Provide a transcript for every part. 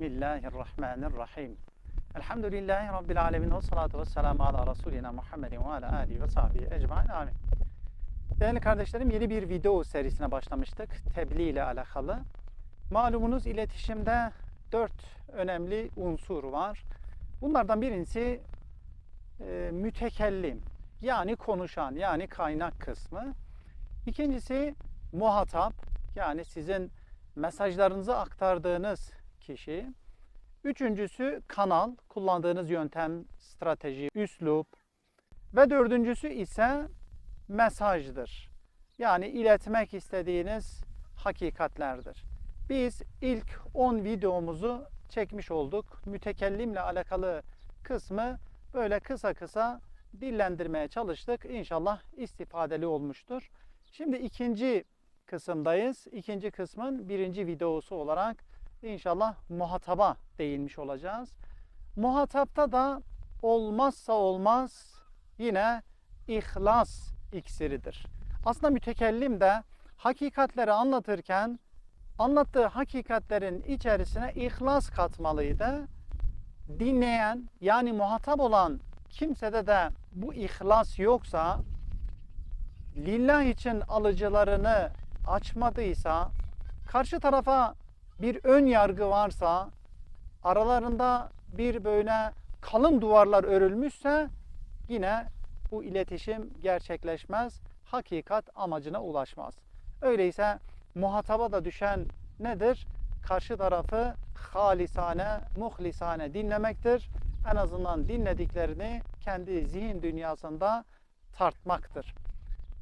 Bismillahirrahmanirrahim. Elhamdülillahi Rabbil alemin. Ve salatu ve selamu ala Resulina Muhammedin ve ala alihi ve sahbihi ecmain. Amin. Değerli kardeşlerim yeni bir video serisine başlamıştık. Tebliğ ile alakalı. Malumunuz iletişimde dört önemli unsur var. Bunlardan birincisi e, mütekellim. Yani konuşan, yani kaynak kısmı. İkincisi muhatap. Yani sizin mesajlarınızı aktardığınız kişi. Üçüncüsü kanal, kullandığınız yöntem, strateji, üslup. Ve dördüncüsü ise mesajdır. Yani iletmek istediğiniz hakikatlerdir. Biz ilk 10 videomuzu çekmiş olduk. Mütekellimle alakalı kısmı böyle kısa kısa dillendirmeye çalıştık. İnşallah istifadeli olmuştur. Şimdi ikinci kısımdayız. İkinci kısmın birinci videosu olarak inşallah muhataba değinmiş olacağız. Muhatapta da olmazsa olmaz yine ihlas iksiridir. Aslında mütekellim de hakikatleri anlatırken anlattığı hakikatlerin içerisine ihlas katmalıydı. Dinleyen yani muhatap olan kimsede de bu ihlas yoksa lillah için alıcılarını açmadıysa karşı tarafa bir ön yargı varsa aralarında bir böyle kalın duvarlar örülmüşse yine bu iletişim gerçekleşmez. Hakikat amacına ulaşmaz. Öyleyse muhataba da düşen nedir? Karşı tarafı halisane, muhlisane dinlemektir. En azından dinlediklerini kendi zihin dünyasında tartmaktır.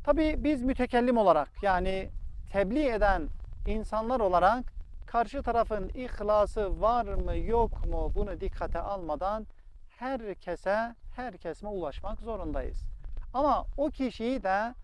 Tabi biz mütekellim olarak yani tebliğ eden insanlar olarak karşı tarafın ihlası var mı yok mu bunu dikkate almadan herkese her kesime ulaşmak zorundayız. Ama o kişiyi de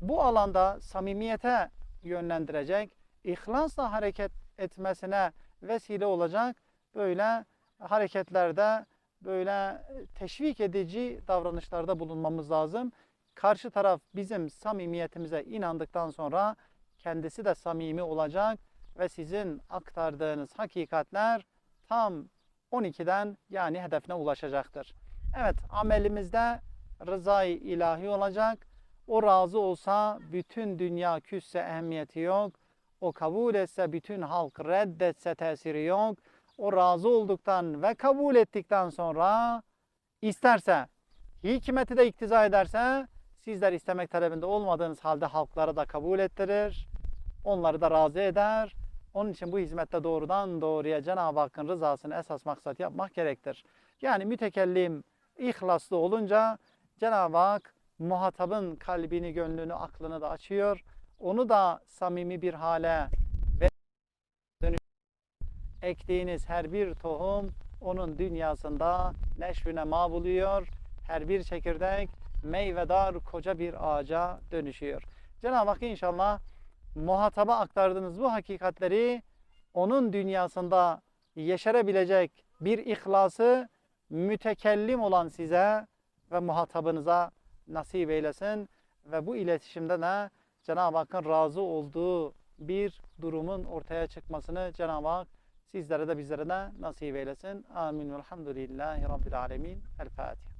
bu alanda samimiyete yönlendirecek, ihlasla hareket etmesine vesile olacak böyle hareketlerde, böyle teşvik edici davranışlarda bulunmamız lazım. Karşı taraf bizim samimiyetimize inandıktan sonra kendisi de samimi olacak ve sizin aktardığınız hakikatler tam 12'den yani hedefine ulaşacaktır. Evet amelimizde rızayı ilahi olacak. O razı olsa bütün dünya küsse ehemmiyeti yok. O kabul etse bütün halk reddetse tesiri yok. O razı olduktan ve kabul ettikten sonra isterse hikmeti de iktiza ederse sizler istemek talebinde olmadığınız halde halklara da kabul ettirir. Onları da razı eder. Onun için bu hizmette doğrudan doğruya Cenab-ı Hakk'ın rızasını esas maksat yapmak gerektir. Yani mütekellim ihlaslı olunca Cenab-ı Hak muhatabın kalbini, gönlünü, aklını da açıyor. Onu da samimi bir hale ve dönüş ektiğiniz her bir tohum onun dünyasında neşvine ma buluyor. Her bir çekirdek meyvedar koca bir ağaca dönüşüyor. Cenab-ı Hak inşallah muhataba aktardığınız bu hakikatleri onun dünyasında yeşerebilecek bir ihlası mütekellim olan size ve muhatabınıza nasip eylesin ve bu iletişimde de Cenab-ı Hakk'ın razı olduğu bir durumun ortaya çıkmasını Cenab-ı Hak sizlere de bizlere de nasip eylesin. Amin. Velhamdülillahi Rabbil Alemin. El Fatiha.